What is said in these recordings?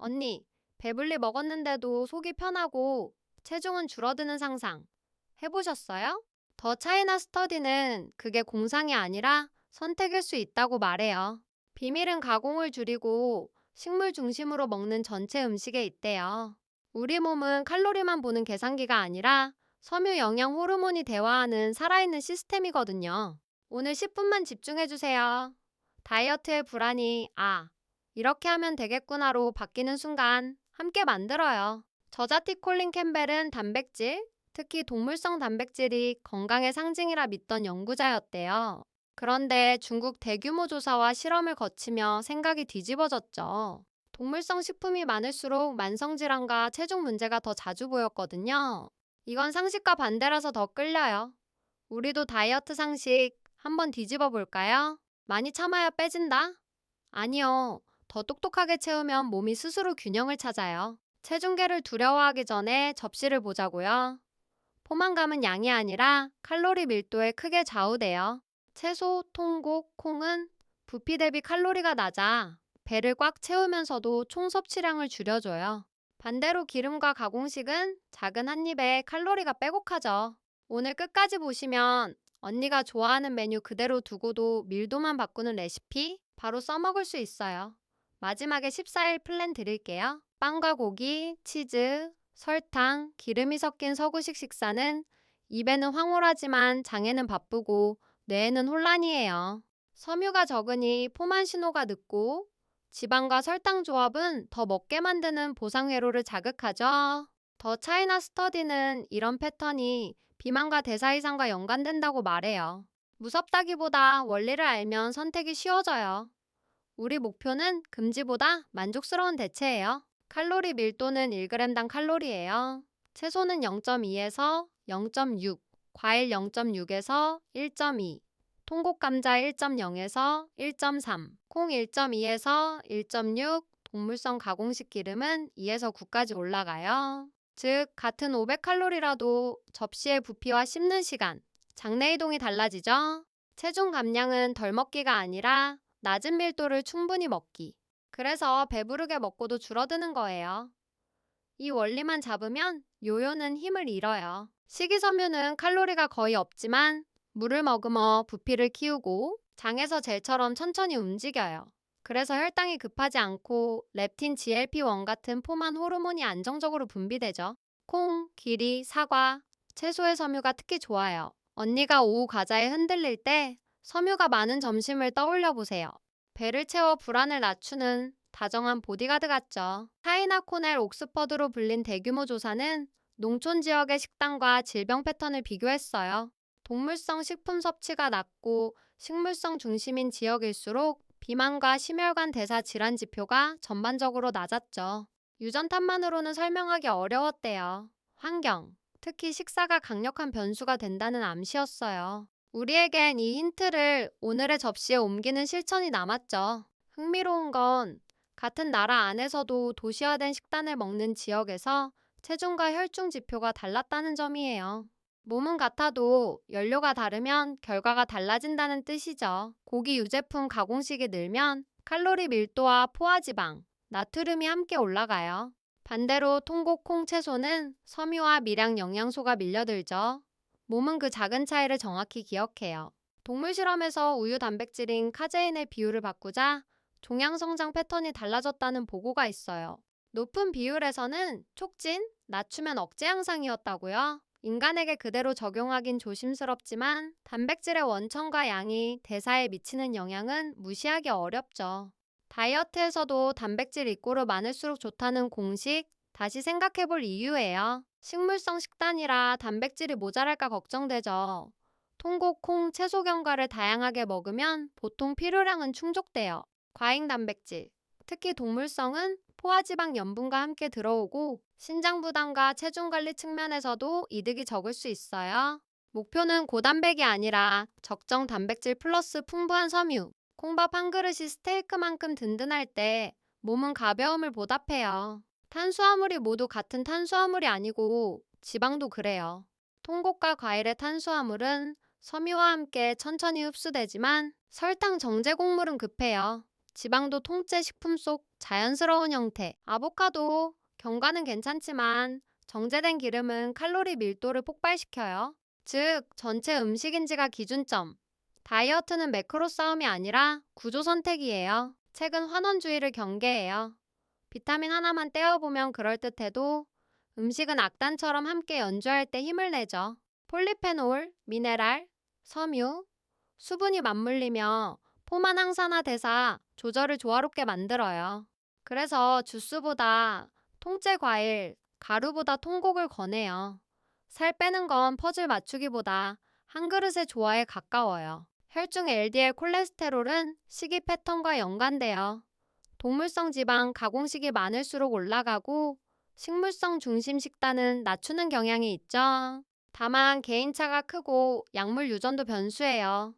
언니, 배불리 먹었는데도 속이 편하고 체중은 줄어드는 상상. 해보셨어요? 더 차이나 스터디는 그게 공상이 아니라 선택일 수 있다고 말해요. 비밀은 가공을 줄이고 식물 중심으로 먹는 전체 음식에 있대요. 우리 몸은 칼로리만 보는 계산기가 아니라 섬유 영양 호르몬이 대화하는 살아있는 시스템이거든요. 오늘 10분만 집중해주세요. 다이어트의 불안이, 아, 이렇게 하면 되겠구나로 바뀌는 순간 함께 만들어요. 저자티 콜린 캠벨은 단백질, 특히 동물성 단백질이 건강의 상징이라 믿던 연구자였대요. 그런데 중국 대규모 조사와 실험을 거치며 생각이 뒤집어졌죠. 동물성 식품이 많을수록 만성질환과 체중 문제가 더 자주 보였거든요. 이건 상식과 반대라서 더 끌려요. 우리도 다이어트 상식 한번 뒤집어 볼까요? 많이 참아야 빼진다? 아니요. 더 똑똑하게 채우면 몸이 스스로 균형을 찾아요. 체중계를 두려워하기 전에 접시를 보자고요. 포만감은 양이 아니라 칼로리 밀도에 크게 좌우돼요. 채소, 통곡, 콩은 부피 대비 칼로리가 낮아 배를 꽉 채우면서도 총 섭취량을 줄여줘요. 반대로 기름과 가공식은 작은 한 입에 칼로리가 빼곡하죠. 오늘 끝까지 보시면 언니가 좋아하는 메뉴 그대로 두고도 밀도만 바꾸는 레시피 바로 써먹을 수 있어요. 마지막에 14일 플랜 드릴게요. 빵과 고기, 치즈, 설탕, 기름이 섞인 서구식 식사는 입에는 황홀하지만 장에는 바쁘고 뇌에는 혼란이에요. 섬유가 적으니 포만 신호가 늦고 지방과 설탕 조합은 더 먹게 만드는 보상회로를 자극하죠. 더 차이나 스터디는 이런 패턴이 비만과 대사 이상과 연관된다고 말해요. 무섭다기보다 원리를 알면 선택이 쉬워져요. 우리 목표는 금지보다 만족스러운 대체예요. 칼로리 밀도는 1g당 칼로리예요. 채소는 0.2에서 0.6, 과일 0.6에서 1.2, 통곡 감자 1.0에서 1.3, 콩 1.2에서 1.6, 동물성 가공식 기름은 2에서 9까지 올라가요. 즉, 같은 500칼로리라도 접시의 부피와 씹는 시간, 장내 이동이 달라지죠? 체중 감량은 덜 먹기가 아니라 낮은 밀도를 충분히 먹기. 그래서 배부르게 먹고도 줄어드는 거예요. 이 원리만 잡으면 요요는 힘을 잃어요. 식이섬유는 칼로리가 거의 없지만 물을 머금어 부피를 키우고 장에서 젤처럼 천천히 움직여요. 그래서 혈당이 급하지 않고 렙틴 GLP-1 같은 포만 호르몬이 안정적으로 분비되죠. 콩, 기리, 사과, 채소의 섬유가 특히 좋아요. 언니가 오후 과자에 흔들릴 때 섬유가 많은 점심을 떠올려 보세요. 배를 채워 불안을 낮추는 다정한 보디가드 같죠. 차이나 코넬 옥스퍼드로 불린 대규모 조사는 농촌 지역의 식단과 질병 패턴을 비교했어요. 동물성 식품 섭취가 낮고 식물성 중심인 지역일수록 비만과 심혈관 대사 질환 지표가 전반적으로 낮았죠. 유전탑만으로는 설명하기 어려웠대요. 환경, 특히 식사가 강력한 변수가 된다는 암시였어요. 우리에겐 이 힌트를 오늘의 접시에 옮기는 실천이 남았죠. 흥미로운 건 같은 나라 안에서도 도시화된 식단을 먹는 지역에서 체중과 혈중 지표가 달랐다는 점이에요. 몸은 같아도 연료가 다르면 결과가 달라진다는 뜻이죠. 고기 유제품 가공식이 늘면 칼로리 밀도와 포화지방, 나트륨이 함께 올라가요. 반대로 통곡 콩 채소는 섬유와 미량 영양소가 밀려들죠. 몸은 그 작은 차이를 정확히 기억해요. 동물 실험에서 우유 단백질인 카제인의 비율을 바꾸자 종양 성장 패턴이 달라졌다는 보고가 있어요. 높은 비율에서는 촉진, 낮추면 억제 양상이었다고요? 인간에게 그대로 적용하긴 조심스럽지만 단백질의 원천과 양이 대사에 미치는 영향은 무시하기 어렵죠. 다이어트에서도 단백질 입고로 많을수록 좋다는 공식 다시 생각해 볼 이유예요. 식물성 식단이라 단백질이 모자랄까 걱정되죠. 통곡, 콩, 채소 견과를 다양하게 먹으면 보통 필요량은 충족돼요. 과잉 단백질, 특히 동물성은 포화지방 염분과 함께 들어오고 신장 부담과 체중 관리 측면에서도 이득이 적을 수 있어요. 목표는 고단백이 아니라 적정 단백질 플러스 풍부한 섬유. 콩밥 한 그릇이 스테이크만큼 든든할 때 몸은 가벼움을 보답해요. 탄수화물이 모두 같은 탄수화물이 아니고 지방도 그래요. 통곡과 과일의 탄수화물은 섬유와 함께 천천히 흡수되지만 설탕 정제 곡물은 급해요. 지방도 통째 식품 속 자연스러운 형태. 아보카도 견과는 괜찮지만 정제된 기름은 칼로리 밀도를 폭발시켜요. 즉, 전체 음식인지가 기준점. 다이어트는 매크로 싸움이 아니라 구조 선택이에요. 책은 환원주의를 경계해요. 비타민 하나만 떼어보면 그럴듯해도 음식은 악단처럼 함께 연주할 때 힘을 내죠. 폴리페놀, 미네랄, 섬유, 수분이 맞물리며 포만 항산화 대사 조절을 조화롭게 만들어요. 그래서 주스보다 통째 과일, 가루보다 통곡을 권해요. 살 빼는 건 퍼즐 맞추기보다 한 그릇의 조화에 가까워요. 혈중 LDL 콜레스테롤은 식이 패턴과 연관돼요. 동물성 지방 가공식이 많을수록 올라가고 식물성 중심 식단은 낮추는 경향이 있죠. 다만 개인차가 크고 약물 유전도 변수예요.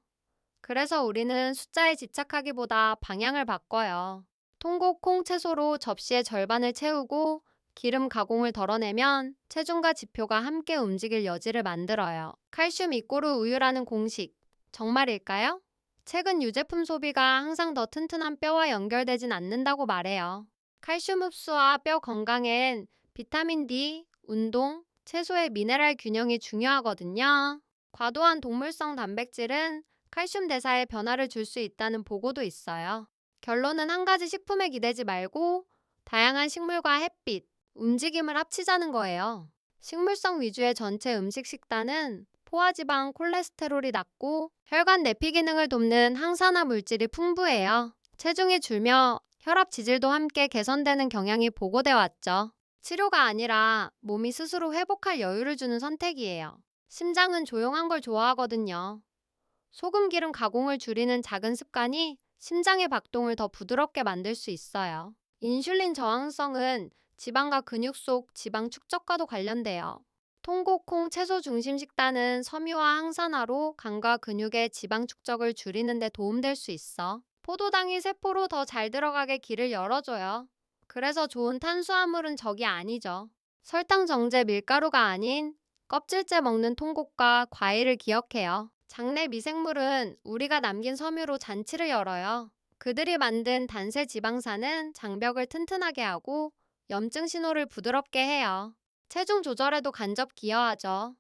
그래서 우리는 숫자에 집착하기보다 방향을 바꿔요. 통곡 콩 채소로 접시의 절반을 채우고 기름 가공을 덜어내면 체중과 지표가 함께 움직일 여지를 만들어요. 칼슘 이꼬르 우유라는 공식. 정말일까요? 최근 유제품 소비가 항상 더 튼튼한 뼈와 연결되진 않는다고 말해요. 칼슘 흡수와 뼈 건강엔 비타민 D, 운동, 채소의 미네랄 균형이 중요하거든요. 과도한 동물성 단백질은 칼슘 대사에 변화를 줄 수 있다는 보고도 있어요. 결론은 한 가지 식품에 기대지 말고 다양한 식물과 햇빛, 움직임을 합치자는 거예요. 식물성 위주의 전체 음식 식단은 포화지방, 콜레스테롤이 낮고 혈관 내피 기능을 돕는 항산화 물질이 풍부해요. 체중이 줄며 혈압 지질도 함께 개선되는 경향이 보고돼 왔죠. 치료가 아니라 몸이 스스로 회복할 여유를 주는 선택이에요. 심장은 조용한 걸 좋아하거든요. 소금 기름 가공을 줄이는 작은 습관이 심장의 박동을 더 부드럽게 만들 수 있어요. 인슐린 저항성은 지방과 근육 속 지방 축적과도 관련돼요. 통곡콩 채소 중심 식단은 섬유와 항산화로 간과 근육의 지방 축적을 줄이는 데 도움될 수 있어. 포도당이 세포로 더 잘 들어가게 길을 열어줘요. 그래서 좋은 탄수화물은 적이 아니죠. 설탕 정제 밀가루가 아닌 껍질째 먹는 통곡과 과일을 기억해요. 장내 미생물은 우리가 남긴 섬유로 잔치를 열어요. 그들이 만든 단세 지방산은 장벽을 튼튼하게 하고 염증 신호를 부드럽게 해요. 체중 조절에도 간접 기여하죠.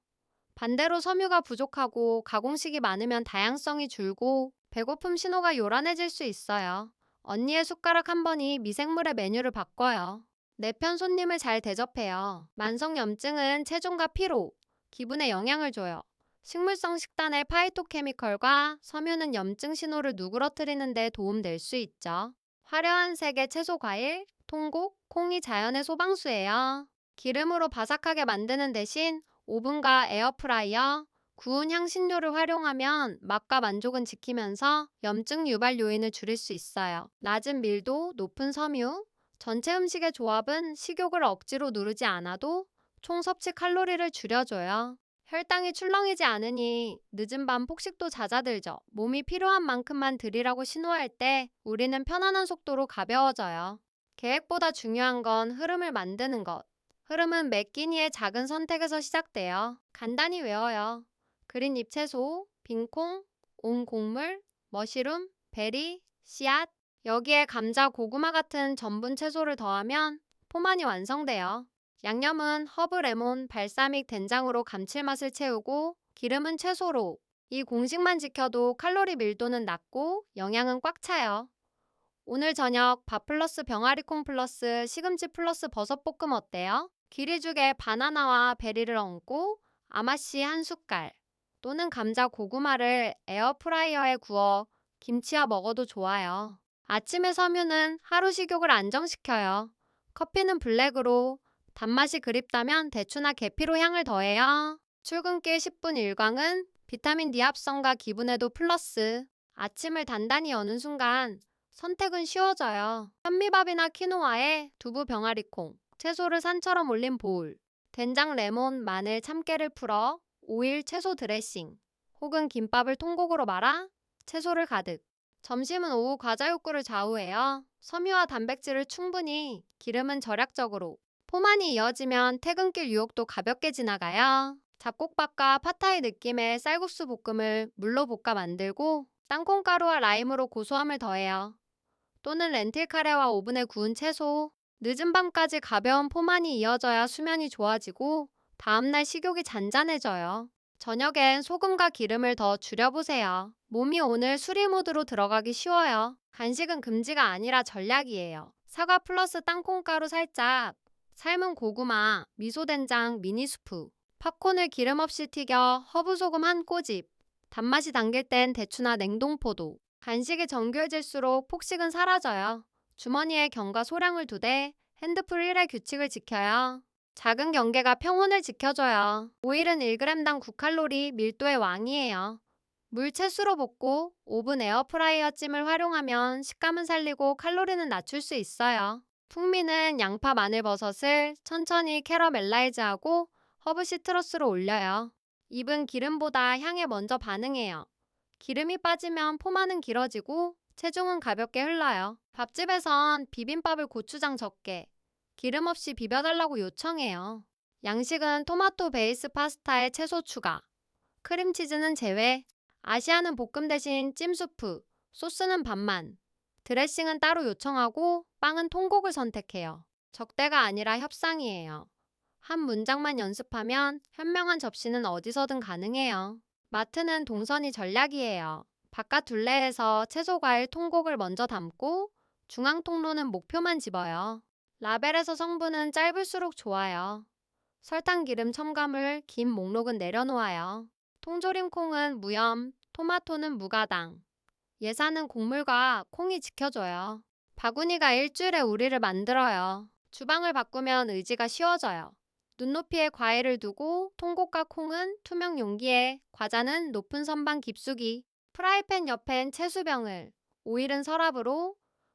반대로 섬유가 부족하고 가공식이 많으면 다양성이 줄고 배고픔 신호가 요란해질 수 있어요. 언니의 숟가락 한 번이 미생물의 메뉴를 바꿔요. 내 편 손님을 잘 대접해요. 만성염증은 체중과 피로, 기분에 영향을 줘요. 식물성 식단의 파이토케미컬과 섬유는 염증 신호를 누그러뜨리는 데 도움될 수 있죠. 화려한 색의 채소 과일, 통곡, 콩이 자연의 소방수예요. 기름으로 바삭하게 만드는 대신 오븐과 에어프라이어, 구운 향신료를 활용하면 맛과 만족은 지키면서 염증 유발 요인을 줄일 수 있어요. 낮은 밀도, 높은 섬유, 전체 음식의 조합은 식욕을 억지로 누르지 않아도 총 섭취 칼로리를 줄여줘요. 혈당이 출렁이지 않으니 늦은 밤 폭식도 잦아들죠. 몸이 필요한 만큼만 드리라고 신호할 때 우리는 편안한 속도로 가벼워져요. 계획보다 중요한 건 흐름을 만드는 것. 흐름은 몇 끼니의 작은 선택에서 시작돼요. 간단히 외워요. 그린 잎 채소, 빈콩, 온 곡물, 머시룸, 베리, 씨앗. 여기에 감자, 고구마 같은 전분 채소를 더하면 포만이 완성돼요. 양념은 허브, 레몬, 발사믹, 된장으로 감칠맛을 채우고 기름은 채소로. 이 공식만 지켜도 칼로리 밀도는 낮고 영양은 꽉 차요. 오늘 저녁 밥 플러스 병아리콩 플러스 시금치 플러스 버섯 볶음 어때요? 기리죽에 바나나와 베리를 얹고 아마씨 한 숟갈 또는 감자 고구마를 에어프라이어에 구워 김치와 먹어도 좋아요. 아침의 섬유는 하루 식욕을 안정시켜요. 커피는 블랙으로 단맛이 그립다면 대추나 계피로 향을 더해요. 출근길 10분 일광은 비타민 D 합성과 기분에도 플러스. 아침을 단단히 여는 순간 선택은 쉬워져요. 현미밥이나 키노아에 두부 병아리콩, 채소를 산처럼 올린 보울, 된장, 레몬, 마늘, 참깨를 풀어 오일, 채소 드레싱, 혹은 김밥을 통곡으로 말아 채소를 가득. 점심은 오후 과자 욕구를 좌우해요. 섬유와 단백질을 충분히, 기름은 절약적으로, 포만이 이어지면 퇴근길 유혹도 가볍게 지나가요. 잡곡밥과 파타이 느낌의 쌀국수 볶음을 물로 볶아 만들고 땅콩가루와 라임으로 고소함을 더해요. 또는 렌틸 카레와 오븐에 구운 채소. 늦은 밤까지 가벼운 포만이 이어져야 수면이 좋아지고 다음날 식욕이 잔잔해져요. 저녁엔 소금과 기름을 더 줄여보세요. 몸이 오늘 수리 모드로 들어가기 쉬워요. 간식은 금지가 아니라 전략이에요. 사과 플러스 땅콩가루 살짝, 삶은 고구마, 미소된장, 미니스프, 팝콘을 기름 없이 튀겨 허브소금 한 꼬집, 단맛이 당길 땐 대추나 냉동포도. 간식이 정교해질수록 폭식은 사라져요. 주머니에 경과 소량을 두되 핸드풀 1의 규칙을 지켜요. 작은 경계가 평온을 지켜줘요. 오일은 1g당 9칼로리 밀도의 왕이에요. 물 채수로 볶고 오븐 에어프라이어 찜을 활용하면 식감은 살리고 칼로리는 낮출 수 있어요. 풍미는 양파, 마늘, 버섯을 천천히 캐러멜라이즈하고 허브 시트러스로 올려요. 입은 기름보다 향에 먼저 반응해요. 기름이 빠지면 포만은 길어지고 체중은 가볍게 흘러요. 밥집에선 비빔밥을 고추장 적게, 기름 없이 비벼달라고 요청해요. 양식은 토마토 베이스 파스타에 채소 추가, 크림치즈는 제외, 아시아는 볶음 대신 찜수프, 소스는 반만, 드레싱은 따로 요청하고 빵은 통곡을 선택해요. 적대가 아니라 협상이에요. 한 문장만 연습하면 현명한 접시는 어디서든 가능해요. 마트는 동선이 전략이에요. 바깥 둘레에서 채소 과일 통곡을 먼저 담고 중앙 통로는 목표만 집어요. 라벨에서 성분은 짧을수록 좋아요. 설탕, 기름, 첨가물, 긴 목록은 내려놓아요. 통조림 콩은 무염, 토마토는 무가당. 예산은 곡물과 콩이 지켜줘요. 바구니가 일주일에 우리를 만들어요. 주방을 바꾸면 의지가 쉬워져요. 눈높이에 과일을 두고 통곡과 콩은 투명 용기에 과자는 높은 선반 깊숙이 프라이팬 옆엔 채수병을 오일은 서랍으로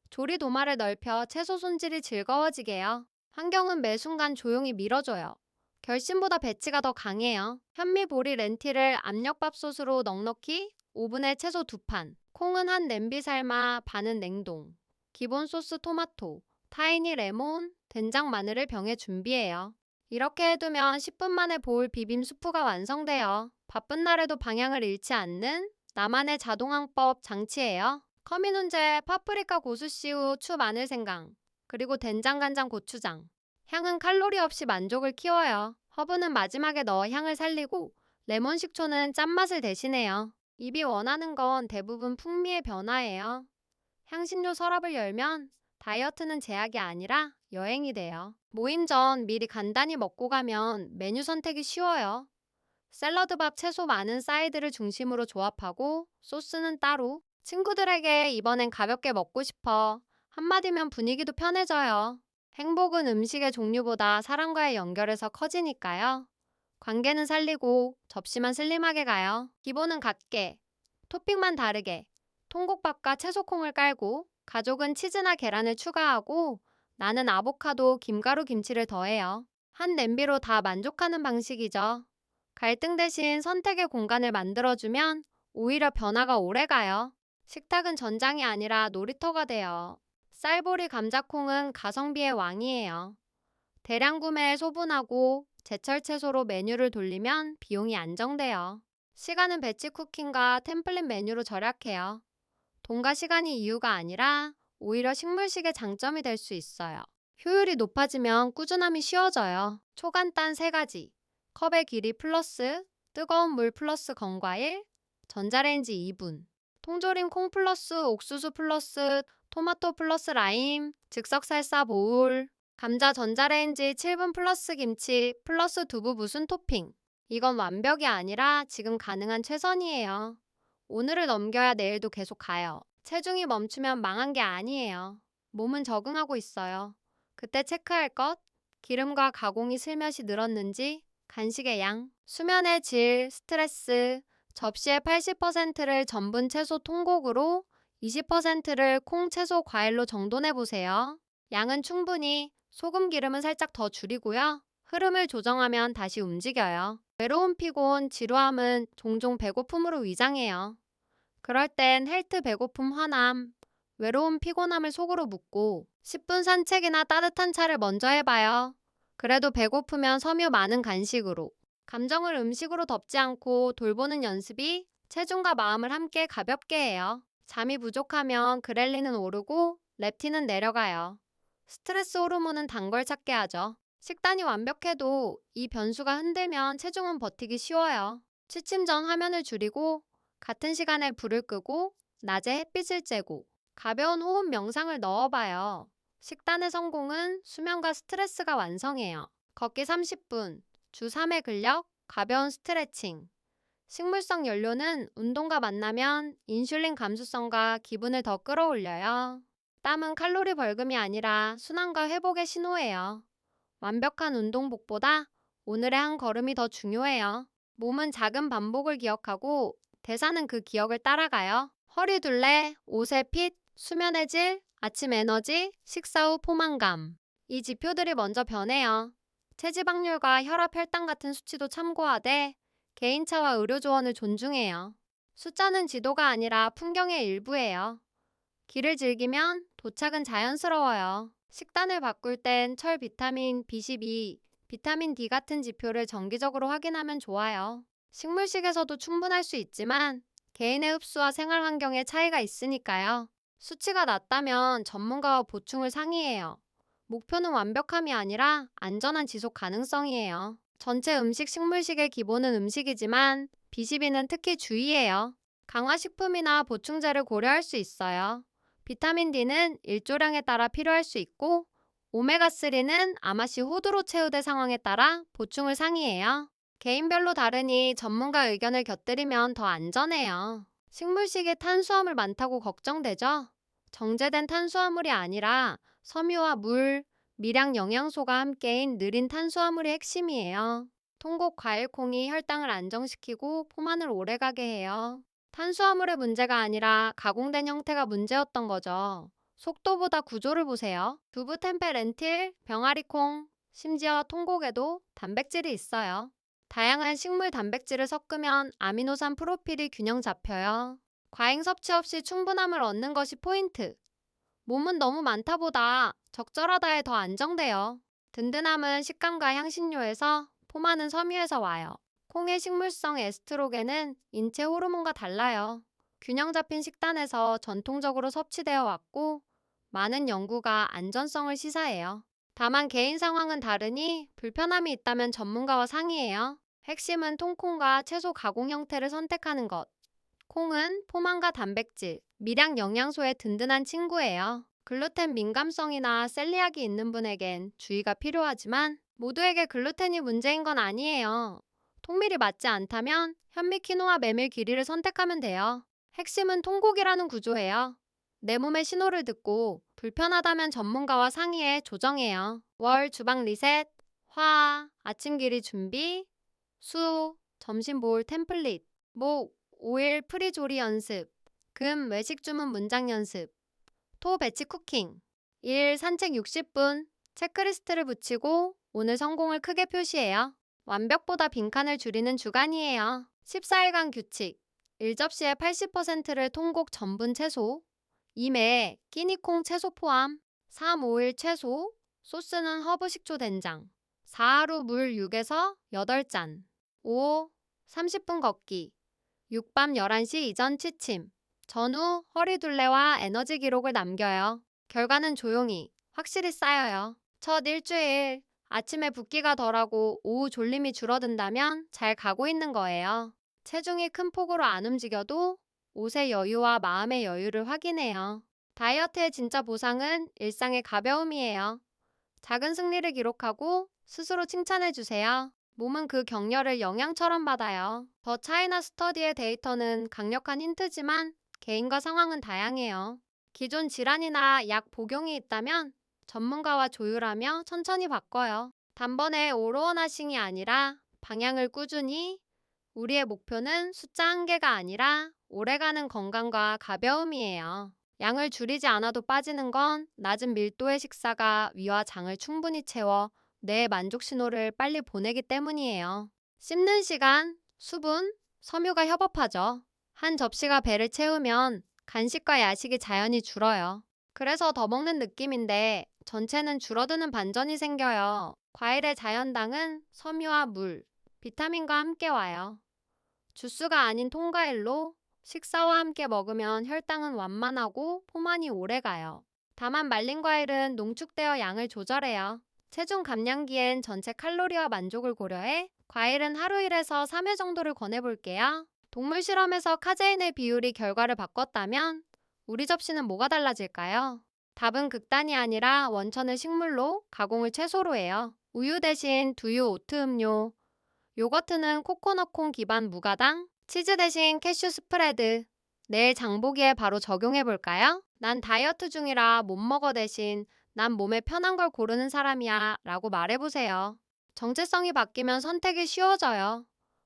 조리 도마를 넓혀 채소 손질이 즐거워지게요. 환경은 매 순간 조용히 밀어줘요. 결심보다 배치가 더 강해요. 현미 보리 렌티를 압력밥솥으로 넉넉히 오븐에 채소 두 판, 콩은 한 냄비 삶아 반은 냉동, 기본 소스 토마토, 타이니 레몬, 된장 마늘을 병에 준비해요. 이렇게 해두면 10분 만에 보울 비빔 수프가 완성돼요. 바쁜 날에도 방향을 잃지 않는 나만의 자동항법 장치예요. 커미 훈제, 파프리카 고수씨우, 추 마늘 생강, 그리고 된장 간장 고추장. 향은 칼로리 없이 만족을 키워요. 허브는 마지막에 넣어 향을 살리고 레몬 식초는 짠맛을 대신해요. 입이 원하는 건 대부분 풍미의 변화예요. 향신료 서랍을 열면 다이어트는 제약이 아니라 여행이 돼요. 모임 전 미리 간단히 먹고 가면 메뉴 선택이 쉬워요. 샐러드밥 채소 많은 사이드를 중심으로 조합하고 소스는 따로. 친구들에게 이번엔 가볍게 먹고 싶어. 한마디면 분위기도 편해져요. 행복은 음식의 종류보다 사람과의 연결에서 커지니까요. 관계는 살리고 접시만 슬림하게 가요. 기본은 같게, 토핑만 다르게, 통곡밥과 채소콩을 깔고 가족은 치즈나 계란을 추가하고 나는 아보카도, 김가루, 김치를 더해요. 한 냄비로 다 만족하는 방식이죠. 갈등 대신 선택의 공간을 만들어주면 오히려 변화가 오래가요. 식탁은 전장이 아니라 놀이터가 돼요. 쌀보리 감자콩은 가성비의 왕이에요. 대량 구매에 소분하고 제철 채소로 메뉴를 돌리면 비용이 안정돼요. 시간은 배치 쿠킹과 템플릿 메뉴로 절약해요. 돈과 시간이 이유가 아니라 오히려 식물식의 장점이 될 수 있어요. 효율이 높아지면 꾸준함이 쉬워져요. 초간단 3가지. 컵의 길이 플러스, 뜨거운 물 플러스 건과일, 전자레인지 2분. 통조림 콩 플러스 옥수수 플러스 토마토 플러스 라임, 즉석 살사 보울, 감자 전자레인지 7분 플러스 김치 플러스 두부 무슨 토핑. 이건 완벽이 아니라 지금 가능한 최선이에요. 오늘을 넘겨야 내일도 계속 가요. 체중이 멈추면 망한 게 아니에요. 몸은 적응하고 있어요. 그때 체크할 것, 기름과 가공이 슬며시 늘었는지, 간식의 양, 수면의 질, 스트레스, 접시의 80%를 전분 채소 통곡으로 20%를 콩, 채소, 과일로 정돈해 보세요. 양은 충분히, 소금, 기름은 살짝 더 줄이고요. 흐름을 조정하면 다시 움직여요. 외로움, 피곤, 지루함은 종종 배고픔으로 위장해요. 그럴 땐 헬트 배고픔 화남, 외로움 피곤함을 속으로 묻고 10분 산책이나 따뜻한 차를 먼저 해봐요. 그래도 배고프면 섬유 많은 간식으로. 감정을 음식으로 덮지 않고 돌보는 연습이 체중과 마음을 함께 가볍게 해요. 잠이 부족하면 그렐린은 오르고 렙틴은 내려가요. 스트레스 호르몬은 단걸 찾게 하죠. 식단이 완벽해도 이 변수가 흔들면 체중은 버티기 쉬워요. 취침 전 화면을 줄이고 같은 시간에 불을 끄고 낮에 햇빛을 쬐고 가벼운 호흡 명상을 넣어봐요. 식단의 성공은 수면과 스트레스가 완성해요. 걷기 30분, 주 3회 근력, 가벼운 스트레칭. 식물성 연료는 운동과 만나면 인슐린 감수성과 기분을 더 끌어올려요. 땀은 칼로리 벌금이 아니라 순환과 회복의 신호예요. 완벽한 운동복보다 오늘의 한 걸음이 더 중요해요. 몸은 작은 반복을 기억하고 대사는 그 기억을 따라가요. 허리 둘레, 옷의 핏, 수면의 질, 아침 에너지, 식사 후 포만감. 이 지표들이 먼저 변해요. 체지방률과 혈압 혈당 같은 수치도 참고하되 개인차와 의료 조언을 존중해요. 숫자는 지도가 아니라 풍경의 일부예요. 길을 즐기면 도착은 자연스러워요. 식단을 바꿀 땐 철, 비타민, B12, 비타민 D 같은 지표를 정기적으로 확인하면 좋아요. 식물식에서도 충분할 수 있지만 개인의 흡수와 생활 환경에 차이가 있으니까요. 수치가 낮다면 전문가와 보충을 상의해요. 목표는 완벽함이 아니라 안전한 지속 가능성이에요. 전체 음식 식물식의 기본은 음식이지만 B12는 특히 주의해요. 강화식품이나 보충제를 고려할 수 있어요. 비타민 D는 일조량에 따라 필요할 수 있고 오메가3는 아마시 호두로 채우대 상황에 따라 보충을 상의해요. 개인별로 다르니 전문가 의견을 곁들이면 더 안전해요. 식물식에 탄수화물 많다고 걱정되죠? 정제된 탄수화물이 아니라 섬유와 물, 미량 영양소가 함께인 느린 탄수화물이 핵심이에요. 통곡 과일콩이 혈당을 안정시키고 포만을 오래가게 해요. 탄수화물의 문제가 아니라 가공된 형태가 문제였던 거죠. 속도보다 구조를 보세요. 두부, 템페, 렌틸, 병아리콩, 심지어 통곡에도 단백질이 있어요. 다양한 식물 단백질을 섞으면 아미노산 프로필이 균형 잡혀요. 과잉 섭취 없이 충분함을 얻는 것이 포인트. 몸은 너무 많다 보다 적절하다에 더 안정돼요. 든든함은 식감과 향신료에서 포만은 섬유에서 와요. 콩의 식물성 에스트로겐은 인체 호르몬과 달라요. 균형 잡힌 식단에서 전통적으로 섭취되어 왔고 많은 연구가 안전성을 시사해요. 다만 개인 상황은 다르니 불편함이 있다면 전문가와 상의해요. 핵심은 통콩과 채소 가공 형태를 선택하는 것. 콩은 포만과 단백질, 미량 영양소의 든든한 친구예요. 글루텐 민감성이나 셀리악이 있는 분에겐 주의가 필요하지만 모두에게 글루텐이 문제인 건 아니에요. 통밀이 맞지 않다면 현미 키노아 메밀 길이를 선택하면 돼요. 핵심은 통곡이라는 구조예요. 내 몸의 신호를 듣고 불편하다면 전문가와 상의해 조정해요. 월 주방 리셋, 화, 아침 길이 준비, 수, 점심 보울 템플릿, 목, 5일 프리조리 연습, 금 외식 주문 문장 연습, 토 배치 쿠킹, 일 산책 60분, 체크리스트를 붙이고 오늘 성공을 크게 표시해요. 완벽보다 빈칸을 줄이는 주간이에요. 14일간 규칙, 1접시의 80%를 통곡 전분 채소, 2매 끼니콩 채소 포함, 3, 5일 채소, 소스는 허브 식초 된장, 4하루 물 6에서 8잔, 5. 30분 걷기, 6밤 11시 이전 취침, 전후 허리 둘레와 에너지 기록을 남겨요. 결과는 조용히, 확실히 쌓여요. 첫 일주일, 아침에 붓기가 덜하고 오후 졸림이 줄어든다면 잘 가고 있는 거예요. 체중이 큰 폭으로 안 움직여도 옷의 여유와 마음의 여유를 확인해요. 다이어트의 진짜 보상은 일상의 가벼움이에요. 작은 승리를 기록하고 스스로 칭찬해 주세요. 몸은 그 격려를 영양처럼 받아요. 더 차이나 스터디의 데이터는 강력한 힌트지만 개인과 상황은 다양해요. 기존 질환이나 약 복용이 있다면 전문가와 조율하며 천천히 바꿔요. 단번에 오로원하싱이 아니라 방향을 꾸준히 우리의 목표는 숫자 한 개가 아니라 오래가는 건강과 가벼움이에요. 양을 줄이지 않아도 빠지는 건 낮은 밀도의 식사가 위와 장을 충분히 채워 뇌의 만족 신호를 빨리 보내기 때문이에요. 씹는 시간, 수분, 섬유가 협업하죠. 한 접시가 배를 채우면 간식과 야식이 자연히 줄어요. 그래서 더 먹는 느낌인데 전체는 줄어드는 반전이 생겨요. 과일의 자연당은 섬유와 물, 비타민과 함께 와요. 주스가 아닌 통과일로 식사와 함께 먹으면 혈당은 완만하고 포만이 오래 가요. 다만 말린 과일은 농축되어 양을 조절해요. 체중 감량기엔 전체 칼로리와 만족을 고려해 과일은 하루 1에서 3회 정도를 권해볼게요. 동물 실험에서 카제인의 비율이 결과를 바꿨다면 우리 접시는 뭐가 달라질까요? 답은 극단이 아니라 원천을 식물로, 가공을 채소로 해요. 우유 대신 두유 오트 음료, 요거트는 코코넛 콩 기반 무가당, 치즈 대신 캐슈 스프레드. 내일 장보기에 바로 적용해 볼까요? 난 다이어트 중이라 못 먹어 대신 난 몸에 편한 걸 고르는 사람이야 라고 말해보세요. 정체성이 바뀌면 선택이 쉬워져요.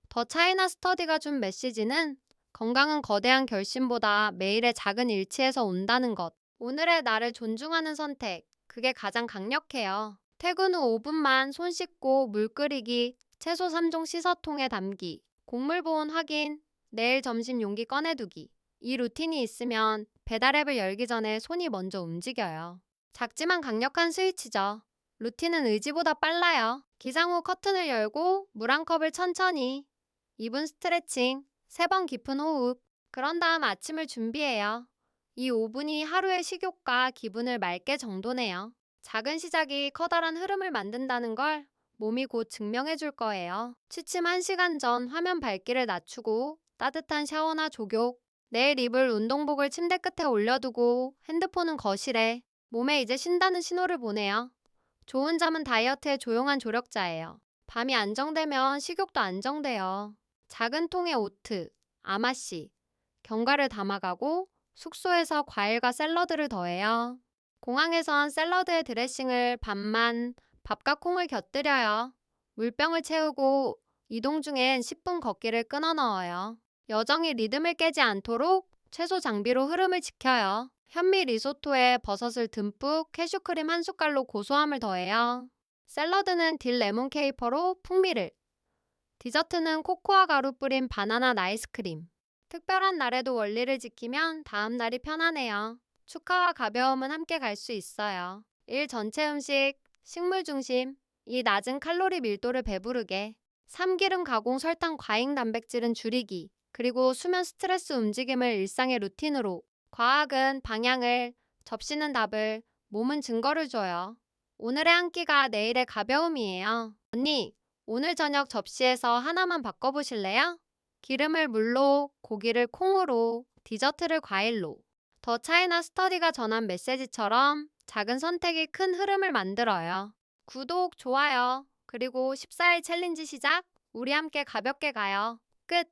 더 차이나 스터디가 준 메시지는 건강은 거대한 결심보다 매일의 작은 일치에서 온다는 것. 오늘의 나를 존중하는 선택. 그게 가장 강력해요. 퇴근 후 5분만 손 씻고 물 끓이기, 채소 3종 씻어통에 담기, 곡물 보온 확인, 내일 점심 용기 꺼내두기. 이 루틴이 있으면 배달앱을 열기 전에 손이 먼저 움직여요. 작지만 강력한 스위치죠. 루틴은 의지보다 빨라요. 기상 후 커튼을 열고 물 한 컵을 천천히 2분 스트레칭, 3번 깊은 호흡. 그런 다음 아침을 준비해요. 이 5분이 하루의 식욕과 기분을 맑게 정돈해요. 작은 시작이 커다란 흐름을 만든다는 걸 몸이 곧 증명해 줄 거예요. 취침 1시간 전 화면 밝기를 낮추고 따뜻한 샤워나 족욕, 내일 입을 운동복을 침대 끝에 올려두고 핸드폰은 거실에 몸에 이제 쉰다는 신호를 보내요. 좋은 잠은 다이어트의 조용한 조력자예요. 밤이 안정되면 식욕도 안정돼요. 작은 통에 오트, 아마씨, 견과를 담아가고 숙소에서 과일과 샐러드를 더해요. 공항에선 샐러드의 드레싱을 반만 밥과 콩을 곁들여요. 물병을 채우고 이동 중엔 10분 걷기를 끊어 넣어요. 여정이 리듬을 깨지 않도록 채소 장비로 흐름을 지켜요. 현미 리소토에 버섯을 듬뿍 캐슈크림 한 숟갈로 고소함을 더해요. 샐러드는 딜 레몬 케이퍼로 풍미를. 디저트는 코코아 가루 뿌린 바나나 나이스크림. 특별한 날에도 원리를 지키면 다음 날이 편하네요. 축하와 가벼움은 함께 갈 수 있어요. 일 전체 음식, 식물 중심, 이 낮은 칼로리 밀도를 배부르게. 삼기름 가공 설탕 과잉 단백질은 줄이기. 그리고 수면 스트레스 움직임을 일상의 루틴으로. 과학은 방향을, 접시는 답을, 몸은 증거를 줘요. 오늘의 한 끼가 내일의 가벼움이에요. 언니, 오늘 저녁 접시에서 하나만 바꿔보실래요? 기름을 물로, 고기를 콩으로, 디저트를 과일로. 더 차이나 스터디가 전한 메시지처럼 작은 선택이 큰 흐름을 만들어요. 구독, 좋아요, 그리고 14일 챌린지 시작. 우리 함께 가볍게 가요. 끝.